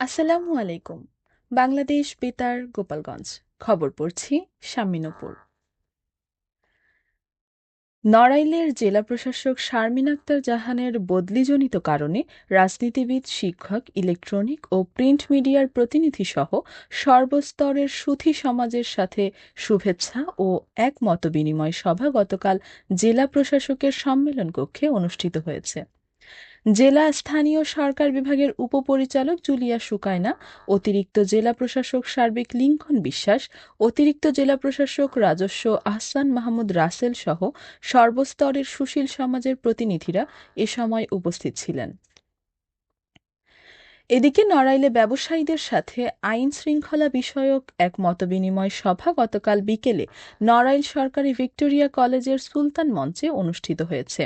আসসালামু আলাইকুম। বাংলাদেশ বেতার, গোপালগঞ্জ। খবর পড়ছি শামিনুপুর। নড়াইলের জেলা প্রশাসক শারমিন আক্তার জাহানের বদলিজনিত কারণে রাজনীতিবিদ, শিক্ষক, ইলেকট্রনিক ও প্রিন্ট মিডিয়ার প্রতিনিধি সহ সর্বস্তরের সুথি সমাজের সাথে শুভেচ্ছা ও এক মত বিনিময় সভা গতকাল জেলা প্রশাসকের সম্মেলন কক্ষে অনুষ্ঠিত হয়েছে। জেলা স্থানীয় সরকার বিভাগের উপপরিচালক জুলিয়া সুকায়না অতিরিক্ত জেলা প্রশাসক সার্বিক লিঙ্কন বিশ্বাস, অতিরিক্ত জেলা প্রশাসক রাজস্ব আহসান মাহমুদ রাসেল সহ সর্বস্তরের সুশীল সমাজের প্রতিনিধিরা এ সময় উপস্থিত ছিলেন। এদিকে নড়াইলে ব্যবসায়ীদের সাথে আইন শৃঙ্খলা বিষয়ক এক মতবিনিময় সভা গতকাল বিকেলে নড়াইল সরকারি ভিক্টোরিয়া কলেজের সুলতান মঞ্চে অনুষ্ঠিত হয়েছে।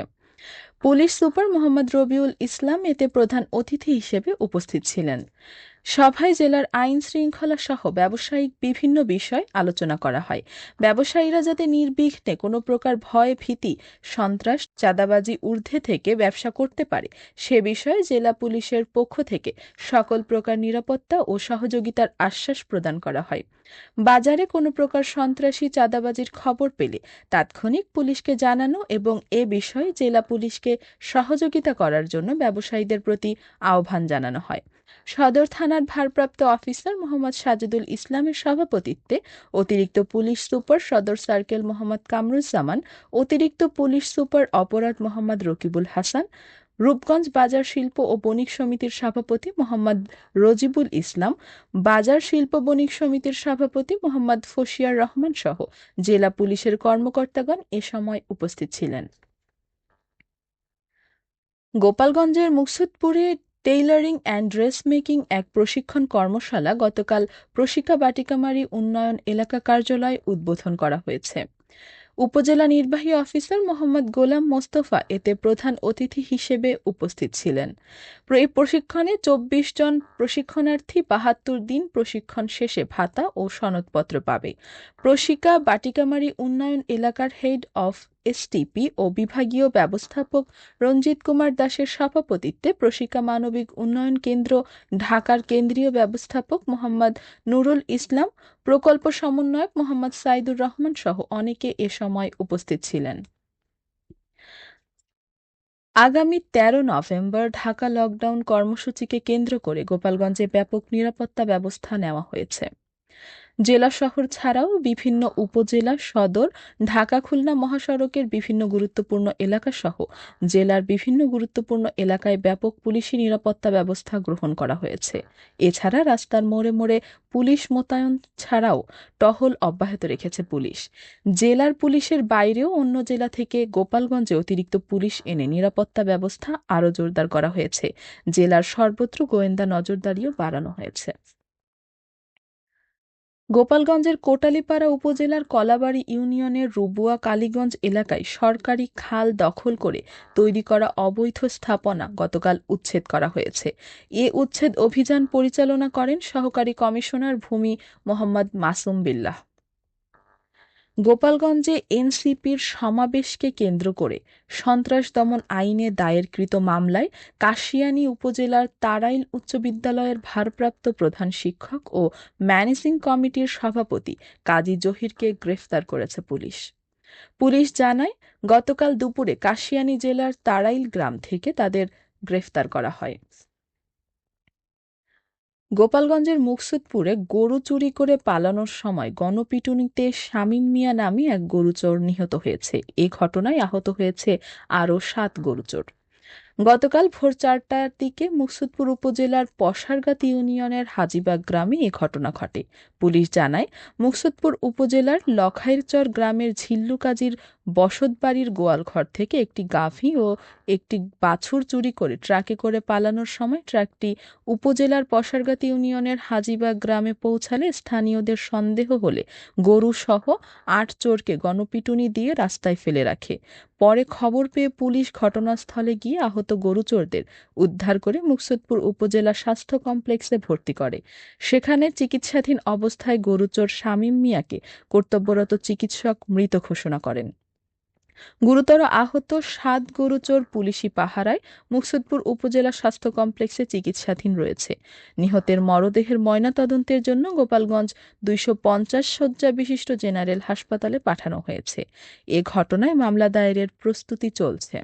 পুলিশ সুপার মোহাম্মদ রবিউল ইসলাম এতে প্রধান অতিথি হিসেবে উপস্থিত ছিলেন। সভায় জেলার আইন শৃঙ্খলা সহ ব্যবসায়িক বিভিন্ন বিষয় আলোচনা করা হয়। ব্যবসায়ীরা যাতে নির্বিঘ্নে কোনো প্রকার ভয়, ভীতি, সন্ত্রাস, চাঁদাবাজি, ঊর্ধ্বে থেকে ব্যবসা করতে পারে, সে বিষয়ে জেলা পুলিশের পক্ষ থেকে সকল প্রকার নিরাপত্তা ও সহযোগিতার আশ্বাস প্রদান করা হয়। বাজারে কোনো প্রকার সন্ত্রাসী, চাঁদাবাজির খবর পেলে তাৎক্ষণিক পুলিশকে জানানো এবং এ বিষয়ে জেলা পুলিশকে সহযোগিতা করার জন্য ব্যবসায়ীদের প্রতি আহ্বান জানানো হয়। সদর থানার ভারপ্রাপ্ত অফিসার মোহাম্মদ সাজিদুল ইসলামের সভাপতিত্বে অতিরিক্ত পুলিশ সুপার সদর সার্কেল মোহাম্মদ কামরুজ্জামান, অতিরিক্ত পুলিশ সুপার অপরাধ মোহাম্মদ রকিবুল হাসান, রূপগঞ্জ বাজার শিল্প ও বণিক সমিতির সভাপতি মোহাম্মদ রজিবুল ইসলাম, বাজার শিল্প বণিক সমিতির সভাপতি মোহাম্মদ ফসিয়ার রহমান সহ জেলা পুলিশের কর্মকর্তাগণ এ সময় উপস্থিত ছিলেন। গোপালগঞ্জের মুকসুদপুরে টেইলারিং অ্যান্ড ড্রেস মেকিং এক প্রশিক্ষণ কর্মশালা গতকাল প্রশিকা বাটিকামারি উন্নয়ন এলাকা কার্যালয় উদ্বোধন করা হয়েছে। উপজেলা নির্বাহী অফিসার মোহাম্মদ গোলাম মোস্তফা এতে প্রধান অতিথি হিসেবে উপস্থিত ছিলেন। এই প্রশিক্ষণে চব্বিশ জন প্রশিক্ষণার্থী বাহাত্তর দিন প্রশিক্ষণ শেষে ভাতা ও সনদপত্র পাবে। প্রশিকা বাটিকামারি উন্নয়ন এলাকার হেড অফ এসটিপি ও বিভাগীয় ব্যবস্থাপক রঞ্জিত কুমার দাসের সভাপতিত্বে প্রশিকা মানবিক উন্নয়ন কেন্দ্র ঢাকার কেন্দ্রীয় ব্যবস্থাপক মোহাম্মদ নুরুল ইসলাম, প্রকল্প সমন্বয়ক মোহাম্মদ সাইদুর রহমান সহ অনেকে এ সময় উপস্থিত ছিলেন। আগামী ১৩ নভেম্বর ঢাকা লকডাউন কর্মসূচিকে কেন্দ্র করে গোপালগঞ্জে ব্যাপক নিরাপত্তা ব্যবস্থা নেওয়া হয়েছে। জেলা শহর ছাড়াও বিভিন্ন উপজেলা, সদর, ঢাকা, খুলনা মহাসড়কের বিভিন্ন গুরুত্বপূর্ণ এলাকা সহ জেলার বিভিন্ন গুরুত্বপূর্ণ এলাকায় ব্যাপক পুলিশি নিরাপত্তা ব্যবস্থা গ্রহণ করা হয়েছে। এছাড়া রাস্তার মোড়ে মোড়ে পুলিশ মোতায়েন ছাড়াও টহল অব্যাহত রেখেছে পুলিশ। জেলার পুলিশের বাইরেও অন্য জেলা থেকে গোপালগঞ্জে অতিরিক্ত পুলিশ এনে নিরাপত্তা ব্যবস্থা আরও জোরদার করা হয়েছে। জেলার সর্বত্র গোয়েন্দা নজরদারিও বাড়ানো হয়েছে। গোপালগঞ্জের কোটালীপাড়া উপজেলার কলাবাড়ি ইউনিয়নের রুবুয়া কালীগঞ্জ এলাকায় সরকারি খাল দখল করে তৈরি করা অবৈধ স্থাপনা গতকাল উচ্ছেদ করা হয়েছে। এ উচ্ছেদ অভিযান পরিচালনা করেন সহকারী কমিশনার ভূমি মোহাম্মদ মাসুম বিল্লাহ। গোপালগঞ্জে এনসিপির সমাবেশকে কেন্দ্র করে সন্ত্রাস দমন আইনে দায়েরকৃত মামলায় কাশিয়ানী উপজেলার তারাইল উচ্চ বিদ্যালয়ের ভারপ্রাপ্ত প্রধান শিক্ষক ও ম্যানেজিং কমিটির সভাপতি কাজী জহিরকে গ্রেফতার করেছে পুলিশ। পুলিশ জানায়, গতকাল দুপুরে কাশিয়ানী জেলার তারাইল গ্রাম থেকে তাদের গ্রেফতার করা হয়। গোপালগঞ্জের মুকসুদপুরে গরু চুরি করে পালানোর সময় গণপিটুনিতে শামীম মিয়া নামে এক গরুচোর নিহত হয়েছে। এ ঘটনায় আহত হয়েছে আরও সাত গরুচোর। গতকাল ভোর চারটার দিকে মুকসুদপুর উপজেলার পশারগাত ইউনিয়নের হাজিবাগ গ্রামে এ ঘটনা ঘটে। পুলিশ জানায়, মুকসুদপুর উপজেলার লখাইরচর গ্রামের ঝিল্লু কাজীর বসতবাড়ির গোয়ালঘর থেকে একটি গাভী ও একটি বাছুর চুরি করে ট্রাকে করে পালানোর সময় ট্রাকটি উপজেলার পশারগাত ইউনিয়নের হাজিবাগ গ্রামে পৌঁছালে স্থানীয়দের সন্দেহ হলে গরু সহ আট চোরকে গণপিটুনি দিয়ে রাস্তায় ফেলে রাখে। পরে খবর পেয়ে পুলিশ ঘটনাস্থলে গিয়ে আহত গরুচোরদের উদ্ধার করে মুকসুদপুর উপজেলা স্বাস্থ্য কমপ্লেক্সে ভর্তি করে। সেখানে চিকিৎসাধীন অবস্থায় গরুচোর শামীম মিয়াকে কর্তব্যরত চিকিৎসক মৃত ঘোষণা করেন। গুরুতর আহত সাত গরুচোর পুলিশি পাহারায় মুকসুদপুর উপজেলা স্বাস্থ্য কমপ্লেক্সে চিকিৎসাধীন রয়েছে। নিহতের মরদেহের ময়নাতদন্তের জন্য গোপালগঞ্জ দুইশো পঞ্চাশ শয্যা বিশিষ্ট জেনারেল হাসপাতালে পাঠানো হয়েছে। এ ঘটনায় মামলা দায়েরের প্রস্তুতি চলছে।